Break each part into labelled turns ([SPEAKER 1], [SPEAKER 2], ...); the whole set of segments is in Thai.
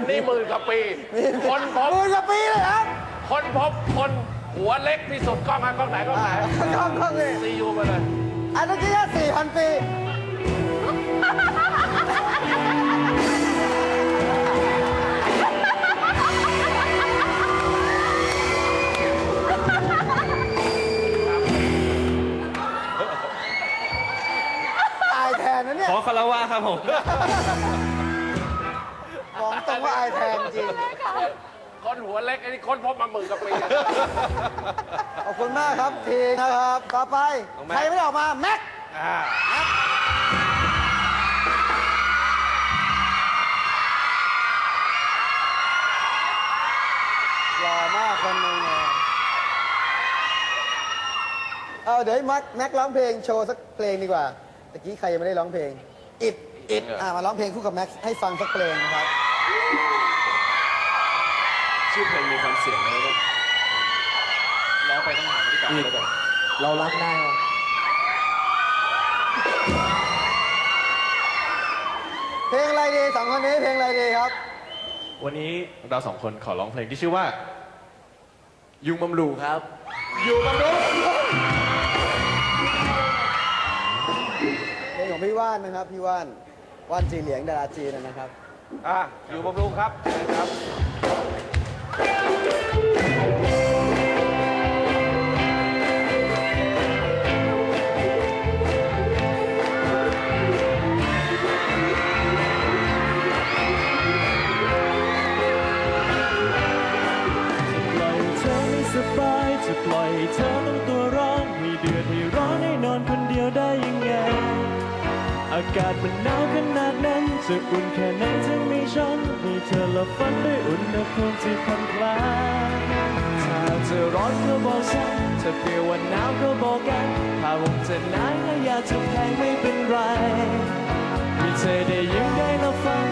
[SPEAKER 1] อันนี้หมื่นกว่าปี คนพบ
[SPEAKER 2] หมื่นกว่าปีเลยครับ
[SPEAKER 1] คนพบคนหัวเล็กที่สุดกล้องอะกล้องไหนกล้องไหน
[SPEAKER 2] กล้องกล้องนี่
[SPEAKER 1] ซียูมาเลย
[SPEAKER 2] อันนี้แค่สี่พันปีอายแทนนะเนี่ย
[SPEAKER 3] ขอคารวะครับผม
[SPEAKER 2] มองตรงว่าอายแทนจริง
[SPEAKER 1] คน หัวเล็กไอ้นี่คนพบมาหมื่นกว่าปี
[SPEAKER 2] ขอบคุณมากครับทีนะครับ ต่อไป
[SPEAKER 3] น้องแม็ก
[SPEAKER 2] ใครไม่ได้ออกมา แม็ก
[SPEAKER 1] อ่า
[SPEAKER 2] หล่อมากคนหนึงเนี่ยเอาเดี๋ยวให้แม็กแม็กร้องเพลงโชว์สักเพลงดีกว่าตะกี้ใครยังไม่ได้ร้องเพลง อิดอิดอะมาร้องเพลงคู่กับแม็กให้ฟังสักเพลงนะครับ
[SPEAKER 3] ชื่อเพลงมีความเสี่ยงนะลูกร้องไปต้องหาบริการเลยแบบ
[SPEAKER 2] เรารักนายเพลงอะไรดีสองคนนี้เพลงอะไรดีครับ
[SPEAKER 3] วันนี้เราสองคนขอร้องเพลงที่ชื่อว่า ยุงบำรุงครับ
[SPEAKER 2] อยู่กับลูกเพลงของพี่ว่านนะครับพี่ว่านว่านจีเหลียงดาราจีนนะครับ
[SPEAKER 1] อะอยู่บำรุงครับเชิญครับ
[SPEAKER 4] ป หนาวขนาดนั้น จะอุ่นแค่ไหนจะไม่ช้อนมีเธอละฝันด้วยอุณหภูมิที่ผ่อนคลายถ้าจะร้อนก็บอกฉันถ้าเฟียวว่าหนาวก็บอกกัน ถ้าผมจะหนาวก็อยากจะแพงไม่เป็นไร มีเธอได้ยิ้มได้ละฟัง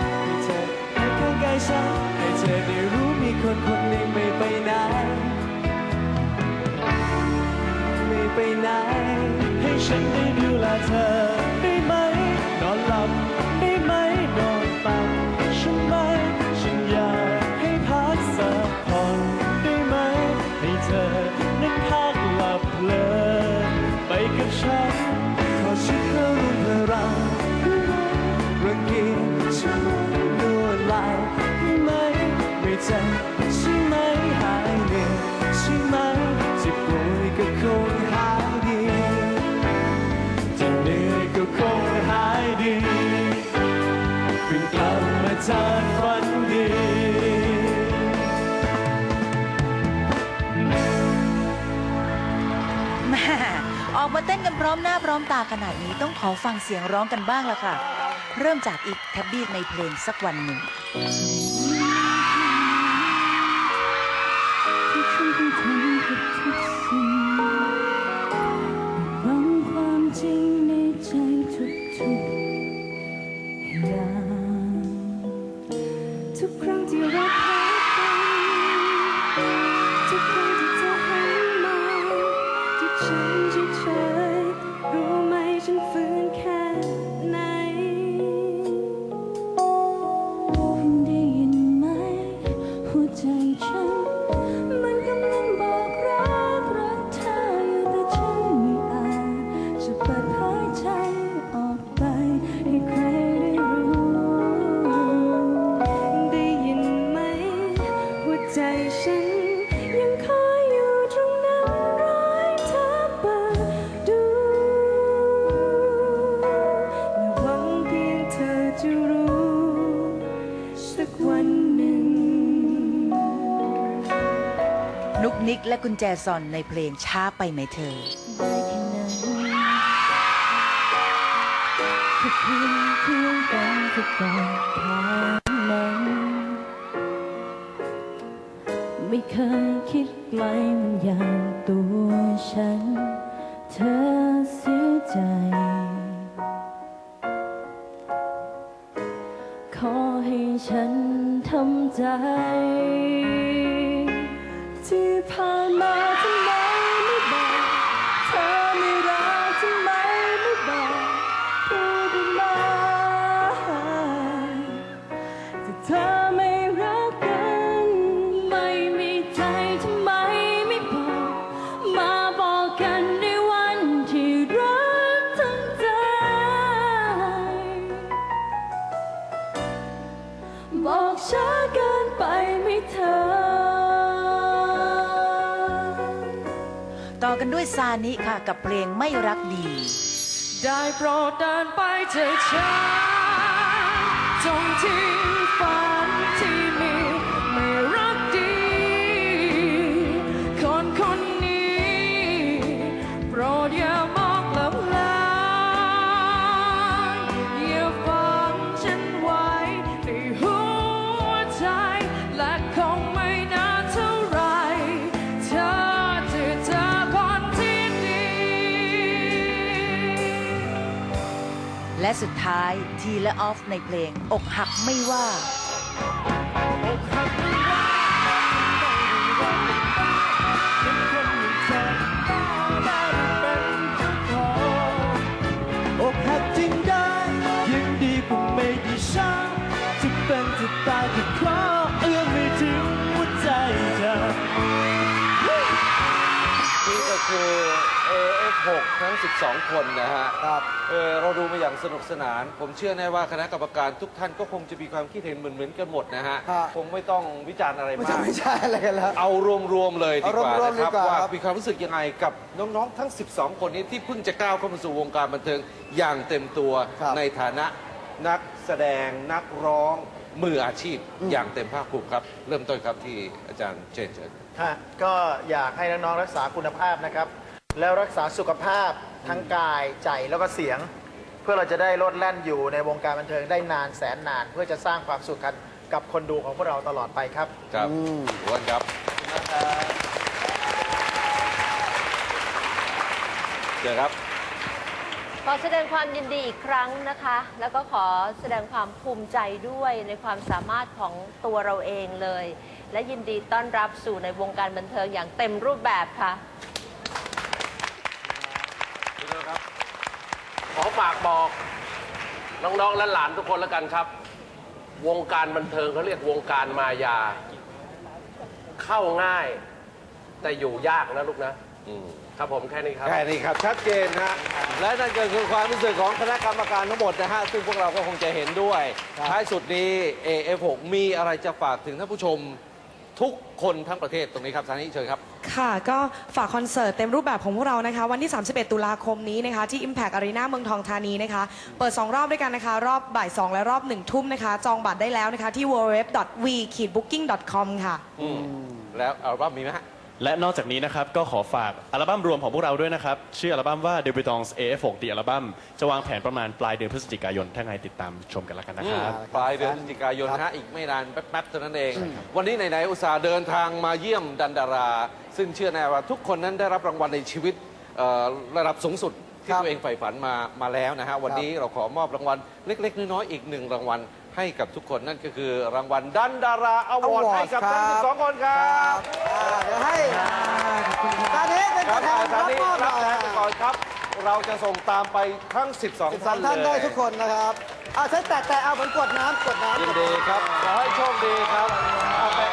[SPEAKER 4] ใช่ไหมหายเหนื่อยใช่ไหมที่ป่วยก็คงหายดีจะเหนื่อยก็คงหายดีเพิ่งกลับมาจากฝันดี
[SPEAKER 5] แม่ออกมาเต้นกันพร้อมหน้าพร้อมตาขนาดนี้ต้องขอฟังเสียงร้องกันบ้างละค่ะ เริ่มจากอีกแทบบี้ในเพลงสักวันหนึ่ง
[SPEAKER 6] ฉันเฉยรู้ไหมฉันฝืน นิกและกุ
[SPEAKER 5] ญแจซอนในเพลงช้าไปไหมเธอ
[SPEAKER 6] ได้แค่นั้นแค่เพียงเพียงกันทุก็บอกทางนั้นไม่เคยคิดไกลมันอย่างตัวฉัน เธอเสียใจ ขอให้ฉันทำใจ ที่ผ่า
[SPEAKER 5] ต่อกันด้วยซานิค่ะกับเพลงไม่รักดี
[SPEAKER 7] ได้โปรดเดินไปเถิดช้าจงทิ้งฝัน และ
[SPEAKER 5] สุดท้ายทีและออฟในเพลง อกหักไม่ว่า
[SPEAKER 4] อก
[SPEAKER 1] AF6 ทั้ง 12 คนนะฮะ
[SPEAKER 2] ครับ
[SPEAKER 1] เออเราดูมาอย่างสนุกสนาน ผมเชื่อแน่ว่าคณะกรรมการทุกท่านก็คงจะมีความคิดเห็นเหมือนๆกันหมดนะฮะ
[SPEAKER 2] ครับ
[SPEAKER 1] คงไม่ต้องวิจารณ์อะไร
[SPEAKER 2] ไม่
[SPEAKER 1] มา
[SPEAKER 2] ใช่
[SPEAKER 1] ก
[SPEAKER 2] ไม่ใช่อะไรกันแล้ว
[SPEAKER 1] เอารวมๆเลยดีกว่า
[SPEAKER 2] เอารวมๆ
[SPEAKER 1] นะครับ
[SPEAKER 2] ดีกว่า
[SPEAKER 1] ว่า
[SPEAKER 2] ครับ
[SPEAKER 1] มีความรู้สึกยังไงกับน้องๆทั้ง 12 คนนี้ที่เพิ่งจะก้าวเข้ามาสู่วงการบันเทิงอย่างเต็มตัว
[SPEAKER 2] ครับ
[SPEAKER 1] ในฐานะนักแสดงนักร้องมืออาชีพอย่างเต็มภาคภูมิครับ เริ่มต้นครับที่อาจารย์เชนเชิญ
[SPEAKER 8] ฮะก็อยากให้น้องๆรักษาคุณภาพนะครับ แล้วรักษาสุขภาพทั้งกายใจแล้วก็เสียง เพื่อเราจะได้โลดแล่นอยู่ในวงการบันเทิงได้นานแสนนาน เพื่อจะสร้างความสุขกันกับคนดูของพวกเราตลอดไปครับ
[SPEAKER 1] ครับอ้วนครับเจอครับ
[SPEAKER 9] ขอแสดงความยินดีอีกครั้งนะคะ แล้วก็ขอแสดงความภูมิใจด้วยในความสามารถของตัวเราเองเลย และยินดีต้อนรับสู่ในวงการบันเทิงอย่างเต็มรูปแบบค่ะ
[SPEAKER 10] ขอ ฝากบอก น้องๆและหลานทุกคนแล้วกันครับ วงการบันเทิงเขาเรียกวงการมายา เข้าง่าย แต่อยู่ยากนะลูกนะ
[SPEAKER 1] อืม
[SPEAKER 10] ครับผมแค่นี้ครับ
[SPEAKER 1] แค่นี้ครับ ชัดเจนฮะและนั่นก็คือความรู้สึกของคณะกรรมการทั้งหมดนะฮะ ซึ่งพวกเราก็คงจะเห็นด้วย ท้ายสุดนี้ AF6 มีอะไรจะฝากถึงท่านผู้ชม ทุกคนทั้งประเทศตรงนี้ครับทางนี้เชิญครับ
[SPEAKER 11] ค่ะก็ฝากคอนเสิร์ตเต็มรูปแบบของพวกเรานะคะ วันที่ 31 ตุลาคมนี้นะคะ ที่ Impact Arena เมืองทองธานีนะคะ เปิด 2 รอบด้วยกันนะคะ รอบบ่าย 2 และรอบ 1 ทุ่มนะคะ จองบัตรได้แล้วนะคะ ที่ www.v-booking.com ค่ะ
[SPEAKER 1] อืมแล้วอัลบั้มมีไหมฮะ
[SPEAKER 3] และนอกจากนี้นะครับ ก็ขอฝากอัลบั้มรวมของพวกเราด้วยนะครับ ชื่ออัลบั้มว่า d e b u t a n s AF6 The อัลบั้มจะวางแผนประมาณปลายเดือนพฤศจิกายน ถ้าไงติดตามชมกันแล้วกันนะครับ
[SPEAKER 1] ปลายเดือนพฤศจิกายนนะฮะอีกไม่นานแป๊บๆเท่านั้นเอง วันนี้ไหนๆอุตส่าห์เดินทางมาเยี่ยมดันดารา ซึ่งเชื่อแน่ว่าทุกคนนั้นได้รับรางวัลในชีวิตเอ่อระดับสูงสุดที่
[SPEAKER 2] ครับ
[SPEAKER 1] ตัวเองใฝ่ฝันมามาแล้วนะฮะวันนี้เราขอมอบรางวัลเล็ก ๆ น้อยๆอีกหนึ่งรางวัล ให้กับทุกคนนั่นก็คือรางวัลดันดาราอวอร์ด
[SPEAKER 2] Award
[SPEAKER 1] ให้กับทั้ง
[SPEAKER 2] ครับ
[SPEAKER 1] 12คนครับ
[SPEAKER 2] อ่าเดี๋ยวให้ตาเด็กเป็น
[SPEAKER 1] ค
[SPEAKER 2] ตั
[SPEAKER 1] รั
[SPEAKER 2] ว
[SPEAKER 1] บ
[SPEAKER 2] แทน
[SPEAKER 1] ตอน
[SPEAKER 2] รับ
[SPEAKER 1] นี้
[SPEAKER 2] มอบห
[SPEAKER 1] รั
[SPEAKER 2] น่
[SPEAKER 1] บ
[SPEAKER 2] อย
[SPEAKER 1] แทนไปก่อนครับ เราจะส่งตามไปทั้ง 12
[SPEAKER 2] สอ
[SPEAKER 1] ท่างน
[SPEAKER 2] ท่าน
[SPEAKER 1] เล
[SPEAKER 2] ได้
[SPEAKER 1] ย
[SPEAKER 2] ทุกคนนะครับเอาใช้แตะแตะเอาเหมือนกดน้ำกดน้ำ
[SPEAKER 1] ยินดีครับ ขอให้โชคดีครับเอาแตะ